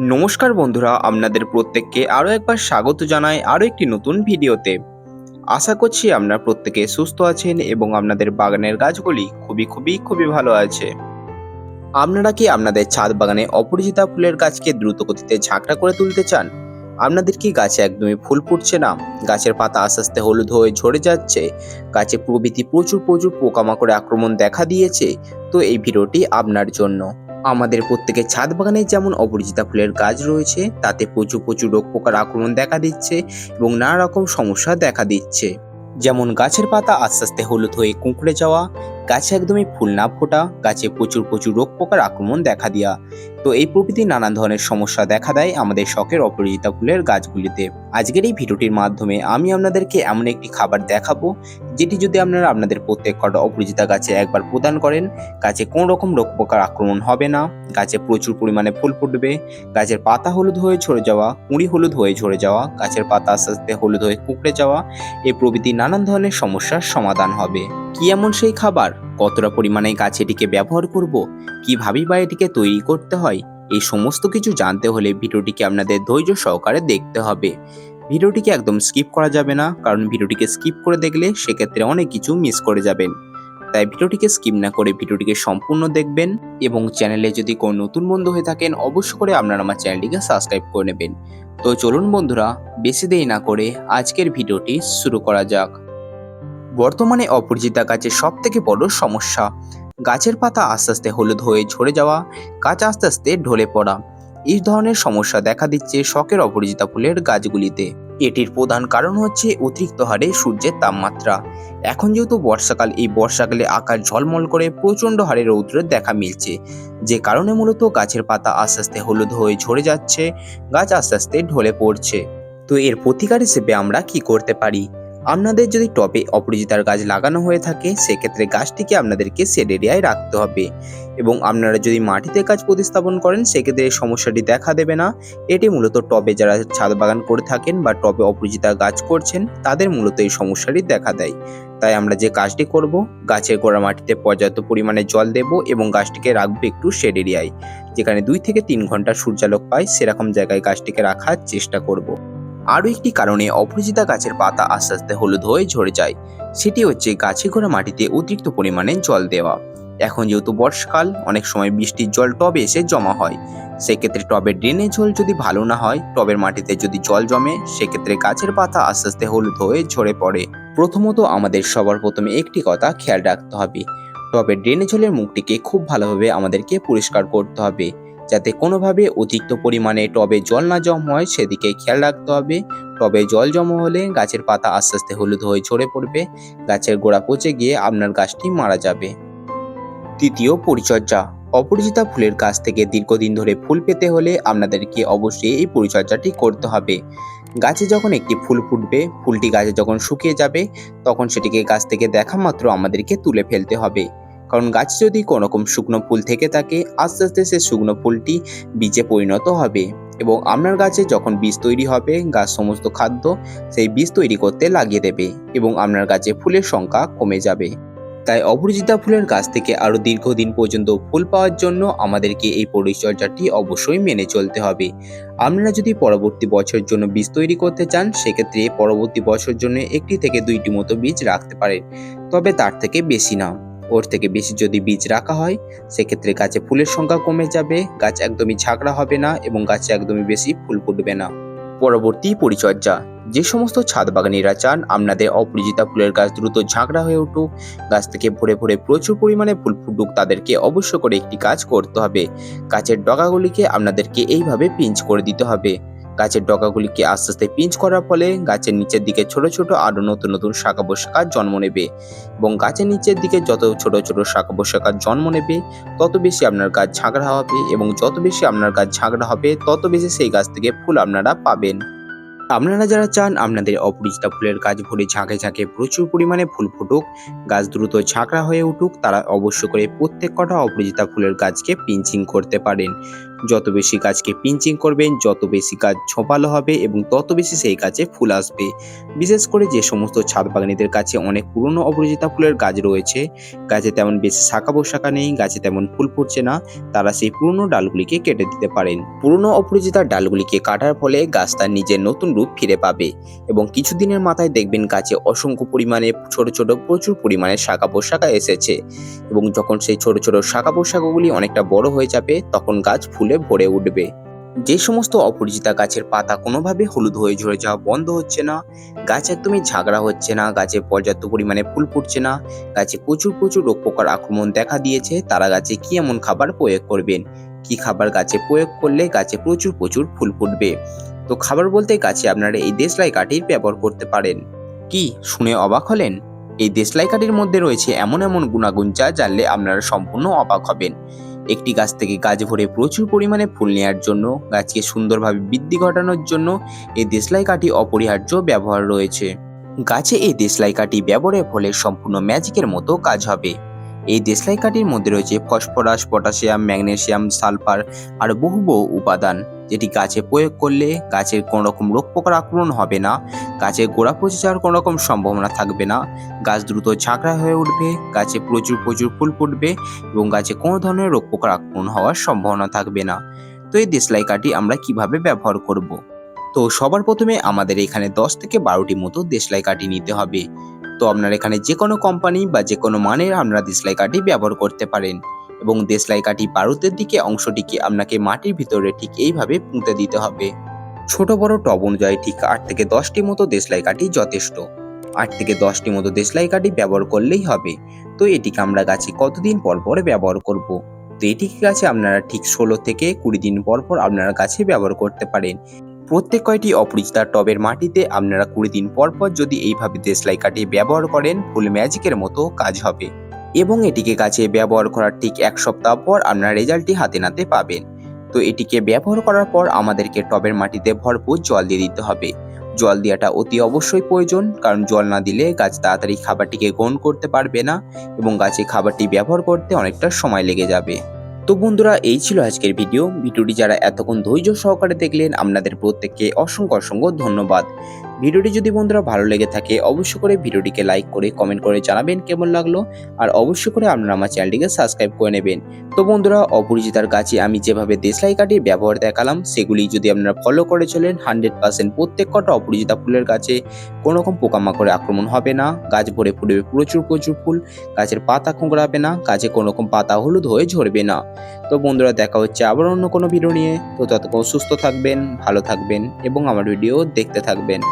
নমস্কার বন্ধুরা, আপনাদের প্রত্যেককে আরও একবার স্বাগত জানাই আরও একটি নতুন ভিডিওতে। আশা করছি আপনারা প্রত্যেকে সুস্থ আছেন এবং আপনাদের বাগানের গাছগুলি খুবই খুবই খুবই ভালো আছে। আপনারা কি আপনাদের ছাদ বাগানে অপরিচিতা ফুলের গাছকে দ্রুত গতিতে ঝাঁকড়া করে তুলতে চান? আপনাদের কি গাছে একদমই ফুল ফুটছে না? গাছের পাতা আস্তে আস্তে হলুদ হয়ে ঝরে যাচ্ছে, গাছে প্রভৃতি প্রচুর প্রচুর পোকামাকড়ে আক্রমণ দেখা দিয়েছে, তো এই ভিডিওটি আপনার জন্য। আমাদের প্রত্যেকের ছাদ বাগানে যেমন অপরিচিতা ফুলের গাছ রয়েছে, তাতে প্রচুর প্রচুর রোগ পোকার আক্রমণ দেখা দিচ্ছে এবং নানা রকম সমস্যা দেখা দিচ্ছে। যেমন গাছের পাতা আস্তে আস্তে হলুদ হয়ে কুঁকড়ে যাওয়া গাছে একদমই ফুল না ফোটা, গাছে প্রচুর প্রচুর রোগ পোকার আক্রমণ দেখা দেওয়া তো এই প্রভৃতি নানান ধরনের সমস্যা দেখা দেয় আমাদের শখের অপরিচিতা ফুলের গাছগুলিতে। আজকের এই ভিডিওটির মাধ্যমে আমি আপনাদেরকে এমন একটি খাবার দেখাবো, যেটি যদি আপনারা আপনাদের প্রত্যেক কটা অপরিচিতা গাছে একবার প্রদান করেন, গাছে কোনো রকম রোগ পোকার আক্রমণ হবে না। গাছে প্রচুর পরিমাণে ফুল ফুটবে, গাছের পাতা হলুদ হয়ে ঝরে যাওয়া, কুঁড়ি হলুদ হয়ে ঝরে যাওয়া, গাছের পাতা আস্তে আস্তে হলুদ হয়ে কুঁকড়ে যাওয়া, এই প্রভৃতি নানান ধরনের সমস্যার সমাধান হবে। কি এমন সেই খাবার? কতটা পরিমাণে গাছে এটিকে ব্যবহার করব? কিভাবেই বা এটিকে তৈরি করতে হয়? এই সমস্ত কিছু জানতে হলে ভিডিওটিকে আপনাদের ধৈর্য সহকারে দেখতে হবে। ভিডিওটিকে একদম স্কিপ করা যাবে না, কারণ ভিডিওটিকে স্কিপ করে দেখলে সেক্ষেত্রে অনেক কিছু মিস করে যাবেন। তাই ভিডিওটিকে স্কিপ না করে ভিডিওটিকে সম্পূর্ণ দেখবেন এবং চ্যানেলে যদি কোনো নতুন বন্ধু হয়ে থাকেন, অবশ্য করে আপনারা আমার চ্যানেলটিকে সাবস্ক্রাইব করে নেবেন। তো চলুন বন্ধুরা, বেশি দেরি না করে আজকের ভিডিওটি শুরু করা যাক। বর্তমানে অপরিচিতা গাছের সব থেকে বড় সমস্যা। গাছের পাতা আস্তে আস্তে হলুদ হয়ে ঝরে যাওয়া, গাছ আস্তে আস্তে ঢলে পড়া। এই ধরনের সমস্যা দেখা দিচ্ছে শখের অপরিচিতা ফুলের গাছগুলিতে। এটির প্রধান কারণ হচ্ছে অতিরিক্ত হারে সূর্যের তাপমাত্রা। এখন যেহেতু বর্ষাকাল, এই বর্ষাকালে আকাশ ঝলমল করে প্রচণ্ড হারে রৌদ্রের দেখা মিলছে। যে কারণে মূলত গাছের পাতা আস্তে আস্তে হলুদ হয়ে ঝরে যাচ্ছে, গাছ আস্তে আস্তে ঢলে পড়ছে। তো এর প্রতিকার হিসেবে আমরা কি করতে পারি? আপনাদের যদি টবে অপরিচিতার গাছ লাগানো হয়ে থাকে, সেক্ষেত্রে গাছটিকে আপনাদেরকে শেড এরিয়ায় রাখতে হবে। এবং আপনারা যদি মাটিতে গাছ প্রতিস্থাপন করেন, সেক্ষেত্রে সমস্যাটি দেখা দেবে না। এটি মূলত টবে যারা ছাদ বাগান করে থাকেন বা টবে অপরিচিতা গাছ করছেন, তাদের মূলত এই সমস্যাটি দেখা দেয়। তাই আমরা যে কাজটি করব, গাছের গোড়া মাটিতে পর্যাপ্ত পরিমাণে জল দেব এবং গাছটিকে রাখব একটু শেড এরিয়ায় যেখানে দুই থেকে তিন ঘণ্টা সূর্যালোক পায়, সেরকম জায়গায় গাছটিকে রাখার চেষ্টা করব। আরও একটি কারণে অপরিচিতা গাছের পাতা আস্তে আস্তে হলুদ হয়ে ঝরে যায়। সেটি হচ্ছে গাছে গোড়া মাটিতে অতিরিক্ত পরিমাণে জল দেওয়া। এখন যেহেতু বর্ষাকাল, অনেক সময় বৃষ্টির জল টবে এসে জমা হয়। সেক্ষেত্রে টবের ড্রেনের জল যদি ভালো না হয়, টবের মাটিতে যদি জল জমে, সেক্ষেত্রে গাছের পাতা আস্তে আস্তে হলুদ হয়ে ঝরে পড়ে। প্রথমত আমাদের সবার প্রথমে একটি কথা খেয়াল রাখতে হবে। টবের ড্রেনে জলের মুখটিকে খুব ভালোভাবে আমাদেরকে পরিষ্কার করতে হবে। যাতে কোনোভাবে অতিরিক্ত পরিমাণে টবে জল না জম হয়, সেদিকে খেয়াল রাখতে হবে। টবে জল জমা হলে গাছের পাতা আস্তে আস্তে হলুদ হয়ে ঝরে পড়বে। গাছের গোড়া পচে গিয়ে আপনার গাছটি মারা যাবে। তৃতীয় পরিচর্যা। অপরিচিতা ফুলের গাছ থেকে দীর্ঘদিন ধরে ফুল পেতে হলে আপনাদেরকে অবশ্যই এই পরিচর্যাটি করতে হবে। গাছে যখন একটি ফুল ফুটবে, ফুলটি গাছে যখন শুকিয়ে যাবে, তখন সেটিকে গাছ থেকে দেখা মাত্র আমাদেরকে তুলে ফেলতে হবে। কারণ গাছে যদি কোনো রকম শুকনো ফুল থেকে থাকে, আস্তে আস্তে সে শুকনো ফুলটি বীজে পরিণত হবে। এবং আপনার গাছে যখন বীজ তৈরি হবে, গাছ সমস্ত খাদ্য সেই বীজ তৈরি করতে লাগিয়ে দেবে এবং আপনার গাছে ফুলের সংখ্যা কমে যাবে। তাই অপরিচিতা ফুলের গাছ থেকে আরও দীর্ঘদিন পর্যন্ত ফুল পাওয়ার জন্য আমাদেরকে এই পরিচর্যাটি অবশ্যই মেনে চলতে হবে। আপনারা যদি পরবর্তী বছরের জন্য বীজ তৈরি করতে চান, সেক্ষেত্রে পরবর্তী বছরের জন্য একটি থেকে দুইটি মতো বীজ রাখতে পারেন, তবে তার থেকে বেশি না। ওর থেকে বেশি যদি বীজ রাখা হয়, সেক্ষেত্রে গাছে ফুলের সংখ্যা কমে যাবে, গাছ একদমই ঝাঁকড়া হবে না এবং গাছে একদমই বেশি ফুল ফুটবে না। পরবর্তী পরিচর্যা। যে সমস্ত ছাদ বাগানিরা চান, আপনাদের অপরিচিতা ফুলের গাছ দ্রুত ঝাঁকড়া হয়ে উঠুক। গাছ থেকে ভরে ভরে প্রচুর পরিমাণে ফুল ফুটুক, তাদেরকে অবশ্য করে একটি কাজ করতে হবে। গাছের ডগাগুলিকে আপনাদেরকে এইভাবে পিঞ্চ করে দিতে হবে। গাছের ডগাগুলিকে আস্তে আস্তে পিঞ্চ করার ফলে গাছের নিচের দিকে ছোট ছোট আরও নতুন নতুন শাখা পোশাকা জন্ম নেবে। এবং গাছের নিচের দিকে যত ছোট ছোট শাখা পোশাকা জন্ম নেবে, তত বেশি আপনার গাছ ঝাঁকড়া হবে এবং যত বেশি আপনার গাছ ঝাঁকড়া হবে, তত বেশি সেই গাছ থেকে ফুল আপনারা পাবেন। আপনারা যারা চান, আপনাদের অপরিচিতা ফুলের গাছ ভরে ঝাঁকে ঝাঁকে প্রচুর পরিমাণে ফুল ফুটুক, গাছ দ্রুত ঝাঁকড়া হয়ে উঠুক, তারা অবশ্য করে প্রত্যেক কটা অপরিচিতা ফুলের গাছকে পিঞ্চিং করতে পারেন। যত বেশি গাছকে পিঞ্চিং করবেন, যত বেশি গাছ ঝোপালো হবে এবং তত বেশি সেই গাছে ফুল আসবে। বিশেষ করে যে সমস্ত ছাদ বাগানীদের কাছে অনেক পুরনো অপরাজিতা ফুলের গাছ রয়েছে, গাছে তেমন বেশি শাখা পোশাকা নেই, গাছে তেমন ফুল ফুটছে না, তারা সেই পুরনো ডালগুলিকে কেটে দিতে পারেন। পুরনো অপরাজিতার ডালগুলিকে কাটার ফলে গাছ তার নিজের নতুন রূপ ফিরে পাবে এবং কিছুদিনের মাথায় দেখবেন গাছে অসংখ্য পরিমাণে ছোট ছোট, প্রচুর পরিমাণে শাখা পোশাকা এসেছে এবং যখন সেই ছোট ছোট শাখা পোশাকাগুলি অনেকটা বড় হয়ে যাবে, তখন গাছ ফুলে ভরে উঠবে। যে সমস্ত অপরিচিতা গাছের পাতা কোনোভাবে হলুদ হয়ে ঝরে যাওয়া বন্ধ হচ্ছে না। গাছ একদমই ঝাগড়া হচ্ছে না, গাছে পর্যাপ্ত পরিমাণে ফুল ফুটছে না। গাছে প্রচুর প্রচুর রোগ পোকার আক্রমণ দেখা দিয়েছে। তারা গাছে কি এমন খাবার প্রয়োগ করবেন? কি খাবার গাছে প্রয়োগ করলে গাছে প্রচুর প্রচুর ফুল ফুটবে? তো খাবার বলতে গাছে আপনারা এই দেশলাই কাঠির ব্যবহার করতে পারেন। কি, শুনে অবাক হলেন? এই দেশলাই কাঠির মধ্যে রয়েছে এমন এমন গুণাগুণ যা জানলে আপনারা সম্পূর্ণ অবাক হবেন। একটি গাছ থেকে গাছ ভরে প্রচুর পরিমাণে ফুল নেওয়ার জন্য, গাছকে সুন্দরভাবে বৃদ্ধি ঘটানোর জন্য এই দেশলাই কাঠি অপরিহার্য ব্যবহার রয়েছে। গাছে এই দেশলাই কাঠি ব্যবহারের ফলে সম্পূর্ণ ম্যাজিকের মতো কাজ হবে। এই দেশলাই কাঠির মধ্যে রয়েছে ফসফরাস, পটাশিয়াম, ম্যাগনেসিয়াম, সালফার আর বহু বহু উপাদান, যেটি গাছে প্রয়োগ করলে গাছের কোনো রকম রোগ পোকার আক্রমণ হবে না গাছের গোড়া পচে যাওয়ার কোনো রকম সম্ভাবনা থাকবে না, গাছ দ্রুত ঝাঁকড়া হয়ে উঠবে, গাছে প্রচুর প্রচুর ফুল ফুটবে এবং গাছে কোনো ধরনের রোগ পোকার আক্রমণ হওয়ার সম্ভাবনা থাকবে না তো এই দেশলাই কাঠি আমরা কীভাবে ব্যবহার করব। তো সবার প্রথমে আমাদের এখানে দশ থেকে বারোটি মতো দেশলাই কাঠি নিতে হবে তো আপনার এখানে যে কোনো কোম্পানি বা যে কোনো মানের আপনারা দেশলাই কাঠি ব্যবহার করতে পারেন। এবং দেশলাই কাঠি বারুদের দিকে অংশটিকে আপনাকে মাটির ভিতরে ঠিক এইভাবে পুঁতে দিতে হবে। ছোট, বড় টব অনুযায়ী ঠিক আট থেকে দশটি মতো দেশলাই কাঠি যথেষ্ট। আট থেকে দশটি মতো দেশলাই কাঠি ব্যবহার করলেই হবে। তো এটিকে আমরা গাছে কতদিন পর পর ব্যবহার করব। তো এটিকে গাছে আপনারা ঠিক ষোলো থেকে কুড়ি দিন পর পর আপনারা গাছে ব্যবহার করতে পারেন। প্রত্যেক কয়টি অপরিচিতা টবের মাটিতে আপনারা কুড়ি দিন পর পর যদি এইভাবে দেশলাই কাঠি ব্যবহার করেন, ফুল ম্যাজিকের মতো কাজ হবে। এবং এটিকে গাছে ব্যবহার করার ঠিক এক সপ্তাহ পর আপনারা রেজাল্টটি হাতে নাতে পাবেন। তো এটিকে ব্যবহার করার পর আমাদেরকে টবের মাটিতে ভরপুর জল দিয়ে দিতে হবে। জল দেওয়াটা অতি অবশ্যই প্রয়োজন, কারণ জল না দিলে গাছ তাড়াতাড়ি খাবারটিকে গ্রহণ করতে পারবে না এবং গাছে খাবারটি ব্যবহার করতে অনেকটা সময় লেগে যাবে। তো বন্ধুরা, এই ছিল আজকের ভিডিও। ভিডিওটি যারা এতক্ষণ ধৈর্য সহকারে দেখলেন, আপনাদের প্রত্যেককে অসংখ্য অসংখ্য ধন্যবাদ। ভিডিওটি যদি বন্ধুরা ভালো লেগে থাকে, অবশ্যই করে ভিডিওটিকে লাইক করে কমেন্ট করে জানাবেন কেমন লাগল। আর অবশ্যই করে আপনারা আমার চ্যানেলটিকে সাবস্ক্রাইব করে নেবেন। তো বন্ধুরা, অপরিচিতার গাছে আমি যেভাবে দেশলাই কাঠির ব্যবহার দেখালাম, সেগুলি যদি আপনারা ফলো করে চলেন হান্ড্রেড পার্সেন্ট প্রত্যেক কটা অপরিচিতা ফুলের গাছে কোনো রকম পোকামাকড়ে আক্রমণ হবে না। গাছ ভরে ফুটবে প্রচুর প্রচুর ফুল, গাছের পাতা খোঁকড়াবে না, গাছে কোনো রকম পাতা হলুদ হয়ে ঝরবে না। তো বন্ধুরা, দেখা হচ্ছে আবার অন্য কোনো ভিডিও নিয়ে। তো ততক্ষণ সুস্থ থাকবেন, ভালো থাকবেন এবং আমার ভিডিও দেখতে থাকবেন।